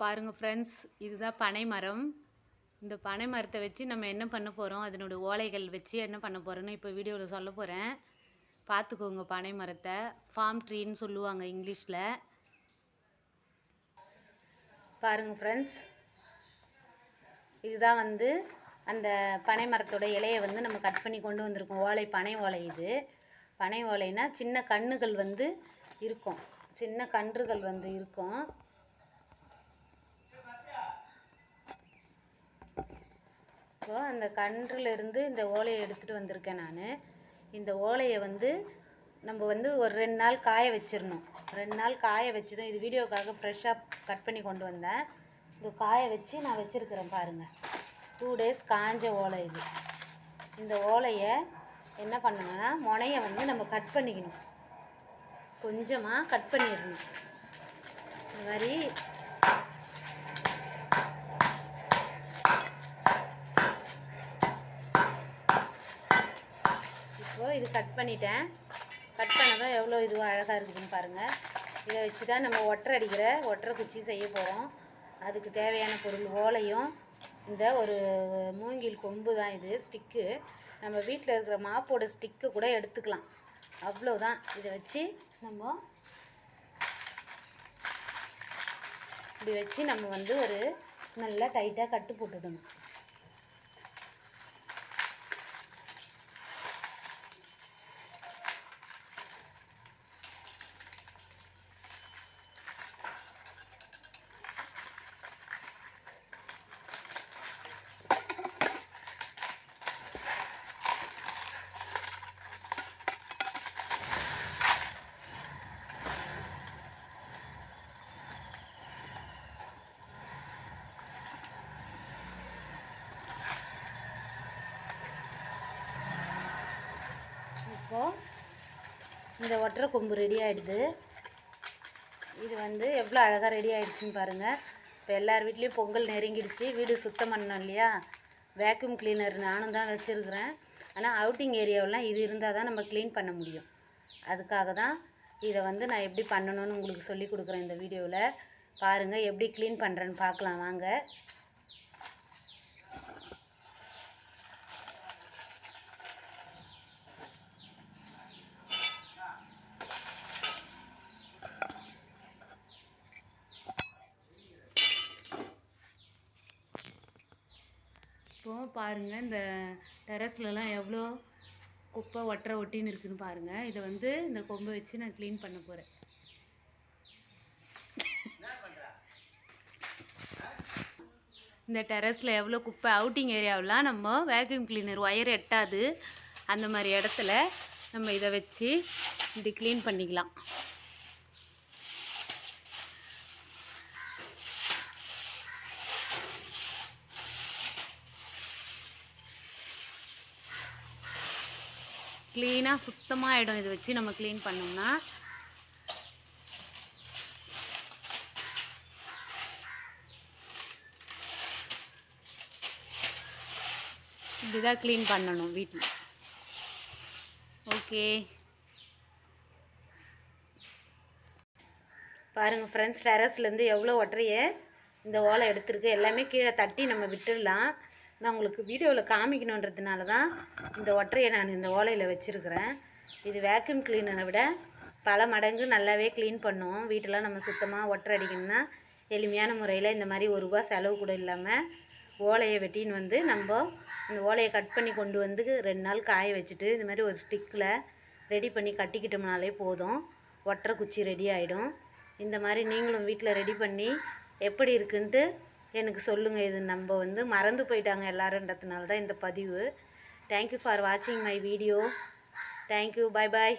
பாருங்கள் ஃப்ரெண்ட்ஸ் இதுதான் பனை மரம் இந்த பனை மரத்தை வச்சு நம்ம என்ன பண்ண போகிறோம் அதனோட ஓலைகள் வச்சு என்ன பண்ண போகிறோன்னு இப்போ வீடியோவில் சொல்ல போகிறேன் பார்த்துக்கோங்க பனை மரத்தை ஃபார்ம் ட்ரீன்னு சொல்லுவாங்க இங்கிலீஷில். பாருங்கள் ஃப்ரெண்ட்ஸ் இதுதான் வந்து அந்த பனை மரத்தோட இலையை வந்து நம்ம கட் பண்ணி கொண்டு வந்திருக்கோம். ஓலை பனை ஓலை இது. பனை ஓலைனா சின்ன கன்றுகள் வந்து இருக்கும். சின்ன கன்றுகள் வந்து இருக்கும். இப்போது அந்த கன்றுலேருந்து இந்த ஓலையை எடுத்துகிட்டு வந்திருக்கேன் நான். இந்த ஓலையை வந்து நம்ம வந்து ஒரு ரெண்டு நாள் காய வச்சிடணும். ரெண்டு நாள் காய வச்சதும் இது வீடியோக்காக ஃப்ரெஷ்ஷாக கட் பண்ணி கொண்டு வந்தேன். இது காய வச்சு நான் வச்சுருக்கிறேன் பாருங்கள் டூ டேஸ் காஞ்ச ஓலை இது. இந்த ஓலையை என்ன பண்ணணும்னா முனையை வந்து நம்ம கட் பண்ணிக்கணும். கொஞ்சமாக கட் பண்ணிடணும். இந்த மாதிரி இப்போ இது கட் பண்ணிட்டேன். கட் பண்ணதும் எவ்வளோ இதுவாக அழகாக இருக்குதுன்னு பாருங்கள் இதை வச்சு தான் நம்ம ஒட்டரை அடிக்கிற ஒட்டரை குச்சி செய்ய போகிறோம் அதுக்கு தேவையான பொருள் ஓலையும் இந்த ஒரு மூங்கில் கொம்பு தான் இது ஸ்டிக்கு. நம்ம வீட்டில் இருக்கிற மாப்போட ஸ்டிக்கு கூட எடுத்துக்கலாம். அவ்வளோதான் இதை வச்சு நம்ம இப்படி வச்சு நம்ம வந்து ஒரு நல்லா டைட்டாக கட்டு போட்டுடணும். இப்போது இந்த ஒற்றை கொம்பு ரெடி ஆகிடுது இது வந்து எவ்வளோ அழகாக ரெடி ஆகிடுச்சின்னு பாருங்கள் இப்போ எல்லார் வீட்லேயும் பொங்கல் நெருங்கிடுச்சு. வீடு சுத்தம் பண்ணோம் இல்லையா? வேக்யூம் கிளீனர் நானும் தான் வச்சுருக்குறேன். ஆனால் அவுட்டிங் ஏரியாவெலாம் இது இருந்தால் தான் நம்ம க்ளீன் பண்ண முடியும். அதுக்காக தான் இதை வந்து நான் எப்படி பண்ணணும்னு உங்களுக்கு சொல்லி கொடுக்குறேன் இந்த வீடியோவில். பாருங்கள் எப்படி க்ளீன் பண்ணுறேன்னு பார்க்கலாம். வாங்க. இப்போ பாருங்கள் இந்த டெரஸ்லலாம் எவ்வளோ குப்பை ஒட்டரை ஒட்டின்னு இருக்குன்னு பாருங்கள் இதை வந்து இந்த கொம்பை வச்சு நான் க்ளீன் பண்ண போகிறேன் இந்த டெரஸில் எவ்வளோ குப்பை அவுட்டிங் ஏரியாவெலாம் நம்ம வேக்யூம் கிளீனர் ஒயர் எட்டாது. அந்த மாதிரி இடத்துல நம்ம இதை வச்சு இப்படி க்ளீன் பண்ணிக்கலாம். க்ளீனாக சுத்தமாக ஆகிடும் இதை வச்சு நம்ம க்ளீன் பண்ணோம்னா. இப்படி தான் க்ளீன் பண்ணணும் வீட்டில் ஓகே பாருங்கள் ஃப்ரெண்ட்ஸ் டெரஸ்லேருந்து எவ்வளோ ஒற்றைய இந்த ஓலை எடுத்துருக்கு. எல்லாமே கீழே தட்டி நம்ம விட்டுடலாம். நான் உங்களுக்கு வீடியோவில் காமிக்கணுன்றதுனால தான் இந்த ஒற்றையை நான் இந்த ஓலையில் வச்சுருக்கிறேன். இது வேக்யூம் கிளீனரை விட பல மடங்கு நல்லாவே க்ளீன் பண்ணும். வீட்டெல்லாம் நம்ம சுத்தமாக ஒற்றை அடிக்கணும்னா எளிமையான முறையில் இந்த மாதிரி ஒரு ரூபா செலவு கூட இல்லாமல் ஓலையை வெட்டின்னு வந்து நம்ம இந்த ஓலையை கட் பண்ணி கொண்டு வந்து ரெண்டு நாள் காய வச்சுட்டு இந்த மாதிரி ஒரு ஸ்டிக்கில் ரெடி பண்ணி கட்டிக்கிட்டோம்னாலே போதும். ஒற்றை குச்சி ரெடி ஆகிடும் இந்த மாதிரி நீங்களும் வீட்டில் ரெடி பண்ணி எப்படி இருக்குன்ட்டு எனக்கு சொல்லுங்கள் இது நம்ம வந்து மறந்து போயிட்டாங்க எல்லாருன்றதுனால தான் இந்த பதிவு. தேங்க்யூ ஃபார் வாட்சிங் my video thank you bye bye